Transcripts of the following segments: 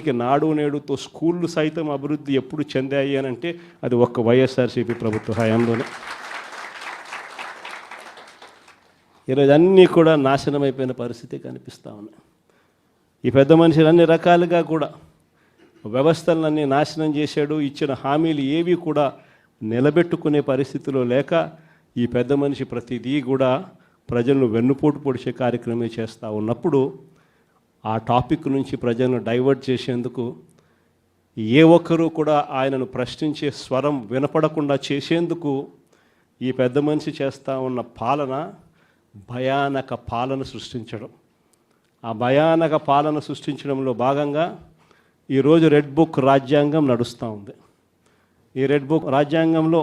ఇక నాడు నేడుతో స్కూళ్ళు సైతం అభివృద్ధి ఎప్పుడు చెందాయి అని అంటే అది ఒక్క వైఎస్ఆర్సీపీ ప్రభుత్వ హయాంలోనే. ఈరోజు అన్నీ కూడా నాశనం అయిపోయిన పరిస్థితి కనిపిస్తూ ఉన్నాయి ఈ పెద్ద మనుషులు అన్ని రకాలుగా కూడా వ్యవస్థలన్నీ నాశనం చేశాడు ఇచ్చిన హామీలు ఏవి కూడా నిలబెట్టుకునే పరిస్థితిలో లేక ఈ పెద్ద మనిషి ప్రతిదీ కూడా ప్రజలను వెన్నుపోటు పొడిచే కార్యక్రమం చేస్తూ ఉన్నప్పుడు ఆ టాపిక్ నుంచి ప్రజలను డైవర్ట్ చేసేందుకు ఏ ఒక్కరూ కూడా ఆయనను ప్రశ్నించే స్వరం వినపడకుండా చేసేందుకు ఈ పెద్ద మనిషి చేస్తూ ఉన్న పాలన భయానక పాలన సృష్టించడం. ఆ భయానక పాలన సృష్టించడంలో భాగంగా ఈరోజు రెడ్ బుక్ రాజ్యాంగం నడుస్తూ ఉంది. ఈ రెడ్ బుక్ రాజ్యాంగంలో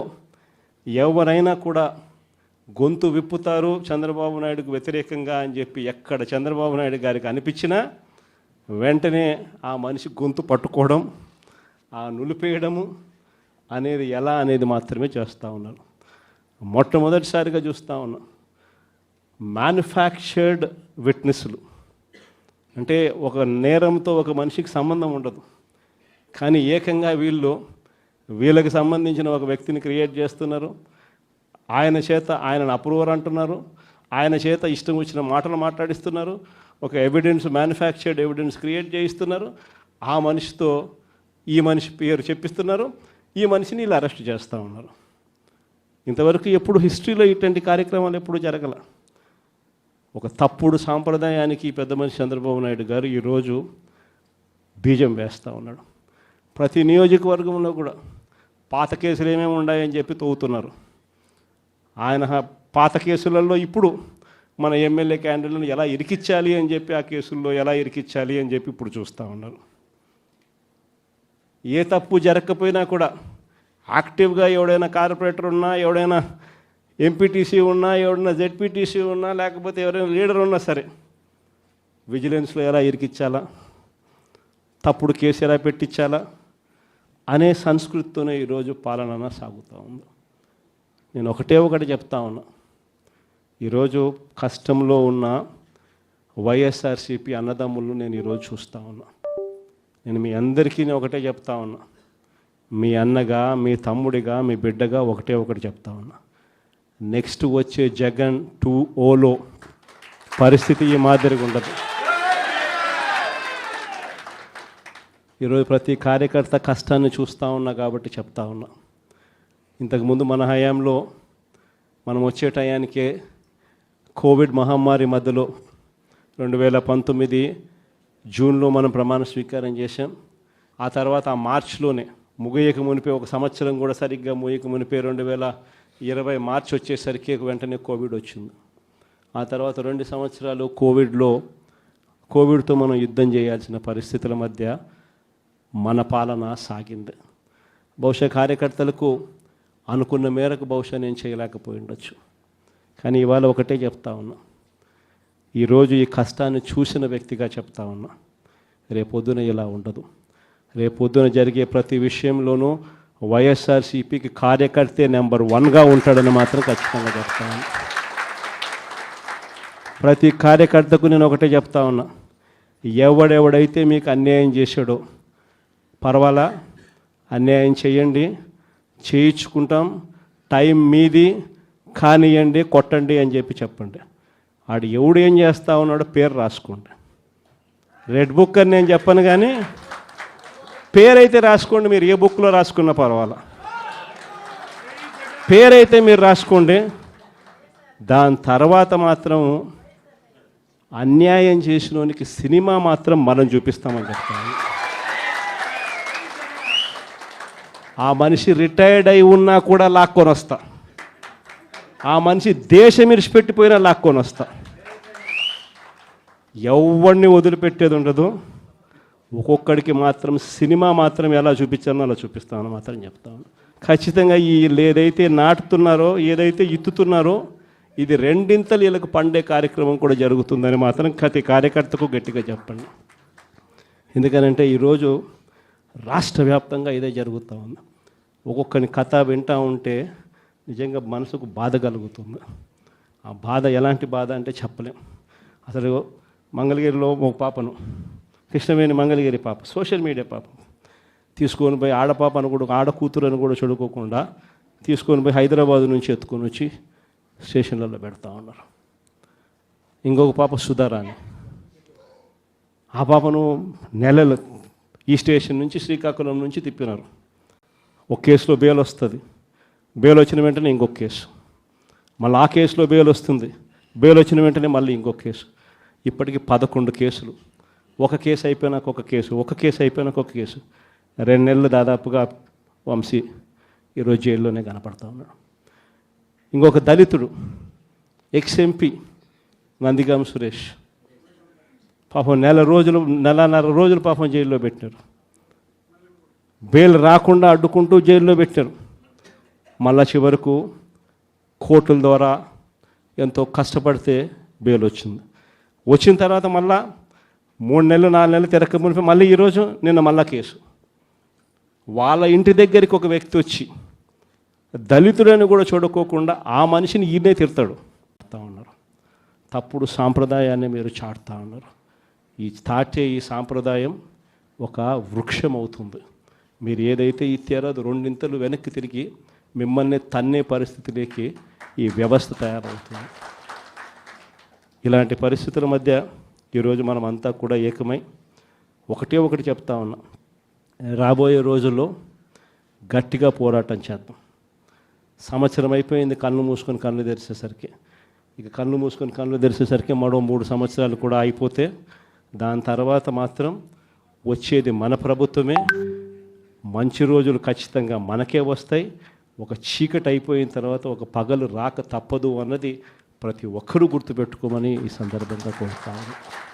ఎవరైనా కూడా గొంతు విప్పుతారు చంద్రబాబు నాయుడుకు వ్యతిరేకంగా అని చెప్పి ఎక్కడ చంద్రబాబు నాయుడు గారికి అనిపించినా వెంటనే ఆ మనిషి గొంతు పట్టుకోవడం ఆ నులిపేయడము అనేది ఎలా అనేది మాత్రమే చేస్తూ ఉన్నారు. మొట్టమొదటిసారిగా చూస్తూ ఉన్నాం మ్యానుఫ్యాక్చర్డ్ విట్నెస్లు అంటే ఒక నేరంతో ఒక మనిషికి సంబంధం ఉండదు. కానీ ఏకంగా వీళ్ళు వీళ్ళకి సంబంధించిన ఒక వ్యక్తిని క్రియేట్ చేస్తున్నారు. ఆయన చేత ఆయనను అప్రూవర్ అంటున్నారు. ఆయన చేత ఇష్టం వచ్చిన మాటలు మాట్లాడిస్తున్నారు. ఒక ఎవిడెన్స్ మ్యానుఫ్యాక్చర్డ్ ఎవిడెన్స్ క్రియేట్ చేయిస్తున్నారు. ఆ మనిషితో ఈ మనిషి పేరు చెప్పిస్తున్నారు. ఈ మనిషిని వీళ్ళు అరెస్ట్ చేస్తూ ఉన్నారు. ఇంతవరకు ఎప్పుడు హిస్టరీలో ఇటువంటి కార్యక్రమాలు ఎప్పుడు జరగల? ఒక తప్పుడు సాంప్రదాయానికి పెద్ద మనిషి చంద్రబాబు నాయుడు గారు ఈరోజు బీజం వేస్తూ ఉన్నాడు. ప్రతి నియోజకవర్గంలో కూడా పాత కేసులు ఏమేమి ఉన్నాయని చెప్పి తవ్వుతున్నారు ఆయన పాత కేసులలో ఇప్పుడు మన ఎమ్మెల్యే క్యాండిడేట్లను ఎలా ఇరికిచ్చాలి అని చెప్పి ఆ కేసుల్లో ఎలా ఇరికిచ్చాలి అని చెప్పి ఇప్పుడు చూస్తూ ఉన్నారు. ఏ తప్పు జరగకపోయినా కూడా యాక్టివ్గా ఎవడైనా కార్పొరేటర్ ఉన్నా ఎవడైనా ఎంపీటీసీ ఉన్నా ఎవడైనా జెడ్పీటీసీ ఉన్నా లేకపోతే ఎవరైనా లీడర్ ఉన్నా సరే విజిలెన్స్లో ఎలా ఇరికిచ్చాలా తప్పుడు కేసు ఎలా పెట్టించాలా? అనే సంస్కృతితోనే ఈరోజు పాలన సాగుతూ ఉంది. నేను ఒకటే ఒకటి చెప్తా ఉన్నా. ఈరోజు కష్టంలో ఉన్న వైఎస్ఆర్సీపీ అన్నదమ్ములను నేను ఈరోజు చూస్తూ ఉన్నా. నేను మీ అందరికీ నేను ఒకటే చెప్తా ఉన్నా. మీ అన్నగా మీ తమ్ముడిగా మీ బిడ్డగా ఒకటే ఒకటి చెప్తా ఉన్నా. నెక్స్ట్ వచ్చే జగన్ టూ ఓలో పరిస్థితి ఈ మాదిరిగా ఉండదు. ఈరోజు ప్రతి కార్యకర్త కష్టాన్ని చూస్తూ ఉన్నా కాబట్టి చెప్తా ఉన్నా. ఇంతకుముందు మన హయాంలో మనం వచ్చే టయానికే కోవిడ్ మహమ్మారి మధ్యలో రెండు వేల పంతొమ్మిది జూన్లో మనం ప్రమాణ స్వీకారం చేశాం. ఆ తర్వాత ఆ మార్చ్లోనే ముగియక మునిపే ఒక సంవత్సరం కూడా సరిగ్గా ముగియక మునిపే రెండు వేల ఇరవై మార్చ్ వచ్చేసరికి వెంటనే కోవిడ్ వచ్చింది. ఆ తర్వాత రెండు సంవత్సరాలు కోవిడ్లో కోవిడ్తో మనం యుద్ధం చేయాల్సిన పరిస్థితుల మధ్య మన పాలన సాగింది. బహుశా కార్యకర్తలకు అనుకున్న మేరకు బహుశా నేను చేయలేకపోయి ఉండొచ్చు కానీ ఇవాళ ఒకటే చెప్తా ఉన్నా. ఈరోజు ఈ కష్టాన్ని చూసిన వ్యక్తిగా చెప్తా ఉన్నా. రేపొద్దున ఇలా ఉండదు. రేపొద్దున జరిగే ప్రతి విషయంలోనూ వైఎస్ఆర్సీపీకి కార్యకర్తే నెంబర్ వన్గా ఉంటాడని మాత్రం ఖచ్చితంగా చెప్తా ఉన్నా. ప్రతి కార్యకర్తకు నేను ఒకటే చెప్తా ఉన్నా. ఎవడెవడైతే మీకు అన్యాయం చేశాడో పర్వాలా? అన్యాయం చేయండి. చేయించుకుంటాం. టైం మీది కానియండి కొట్టండి అని చెప్పి చెప్పండి. ఆడు ఎవడు ఏం చేస్తా ఉన్నాడో పేరు రాసుకోండి. రెడ్ బుక్ అని నేను చెప్పను కానీ పేరైతే రాసుకోండి మీరు ఏ బుక్లో రాసుకున్నా పర్వాలా. పేరైతే మీరు రాసుకోండి. దాని తర్వాత మాత్రం అన్యాయం చేసినోనికి సినిమా మాత్రం మనం చూపిస్తామని చెప్తాను. ఆ మనిషి రిటైర్డ్ అయి ఉన్నా కూడా లాక్కొని వస్తా. ఆ మనిషి దేశం ఇరిచిపెట్టిపోయినా లాక్కొని వస్తా. ఎవరిని వదిలిపెట్టేది ఉండదు. ఒక్కొక్కడికి మాత్రం సినిమా మాత్రం ఎలా చూపించానో అలా చూపిస్తామని మాత్రం చెప్తాను ఖచ్చితంగా ఈ ఏదైతే నాటుతున్నారో ఏదైతే ఇత్తుతున్నారో ఇది రెండింతలు వీళ్ళకి పండే కార్యక్రమం కూడా జరుగుతుందని మాత్రం ప్రతి కార్యకర్తకు గట్టిగా చెప్పండి. ఎందుకనంటే ఈరోజు రాష్ట్ర వ్యాప్తంగా ఇదే జరుగుతూ ఉంది. ఒక్కొక్కని కథ వింటూ ఉంటే నిజంగా మనసుకు బాధ కలుగుతుంది. ఆ బాధ ఎలాంటి బాధ అంటే చెప్పలేం. అసలు మంగళగిరిలో ఒక పాపను కృష్ణవేణి మంగళగిరి పాప సోషల్ మీడియా పాప. తీసుకొని పోయి ఆడపాప అని కూడా ఆడ కూతురు అని కూడా చూడుకోకుండా తీసుకొని పోయి హైదరాబాద్ నుంచి ఎత్తుకొని వచ్చి స్టేషన్లలో పెడతా ఉన్నారు. ఇంకొక పాప సుధారాణి ఆ పాపను నెలలు ఈ స్టేషన్ నుంచి శ్రీకాకుళం నుంచి తిప్పినారు. ఒక కేసులో బెయిల్ వస్తుంది. బెయిల్ వచ్చిన వెంటనే ఇంకొక కేసు. మళ్ళీ ఆ కేసులో బెయిల్ వస్తుంది. బెయిల్ వచ్చిన వెంటనే మళ్ళీ ఇంకొక కేసు. ఇప్పటికి పదకొండు కేసులు. ఒక కేసు అయిపోయినాక ఒక కేసు. ఒక కేసు అయిపోయినాక ఒక కేసు. రెండు నెలలు దాదాపుగా వంశీ ఈరోజు జైల్లోనే కనపడతా ఉన్నాడు. ఇంకొక దళితుడు ఎక్స్ ఎంపీ నందిగాం సురేష్. పాపం నెల రోజులు నెలన్నర రోజులు పాపం జైల్లో పెట్టారు. బెయిల్ రాకుండా అడ్డుకుంటూ జైల్లో పెట్టారు. మళ్ళా చివరకు కోర్టుల ద్వారా ఎంతో కష్టపడితే బెయిల్ వచ్చింది. వచ్చిన తర్వాత మళ్ళా మూడు నెలలు నాలుగు నెలలు తిరగక మునిపి మళ్ళీ ఈరోజు నిన్న మళ్ళా కేసు. వాళ్ళ ఇంటి దగ్గరికి ఒక వ్యక్తి వచ్చి దళితుడని కూడా చూడుకోకుండా ఆ మనిషిని ఈయనే తిడతాడు. ఉన్నారు. తప్పుడు సాంప్రదాయాన్ని మీరు చాటుతా ఉన్నారు. ఈ తాటే ఈ సాంప్రదాయం ఒక వృక్షం అవుతుంది మీరు ఏదైతే ఇచ్చారో అది రెండింతలు వెనక్కి తిరిగి మిమ్మల్ని తన్నే పరిస్థితిలోకి ఈ వ్యవస్థ తయారవుతుంది. ఇలాంటి పరిస్థితుల మధ్య ఈరోజు మనం అంతా కూడా ఏకమై ఒకటే ఒకటి చెప్తా ఉన్నాం. రాబోయే రోజుల్లో గట్టిగా పోరాటం చేద్దాం. సంవత్సరం అయిపోయింది కళ్ళు మూసుకొని కళ్ళు తెరిచేసరికి. ఇక కళ్ళు మూసుకొని కళ్ళు తెరిచేసరికి మరో మూడు సంవత్సరాలు కూడా అయిపోతే దాని తర్వాత మాత్రం వచ్చేది మన ప్రభుత్వమే. మంచి రోజులు ఖచ్చితంగా మనకే వస్తాయి. ఒక చీకటి అయిపోయిన తర్వాత ఒక పగలు రాక తప్పదు అన్నది ప్రతి ఒక్కరూ గుర్తుపెట్టుకోమని ఈ సందర్భంగా కోరుతాను.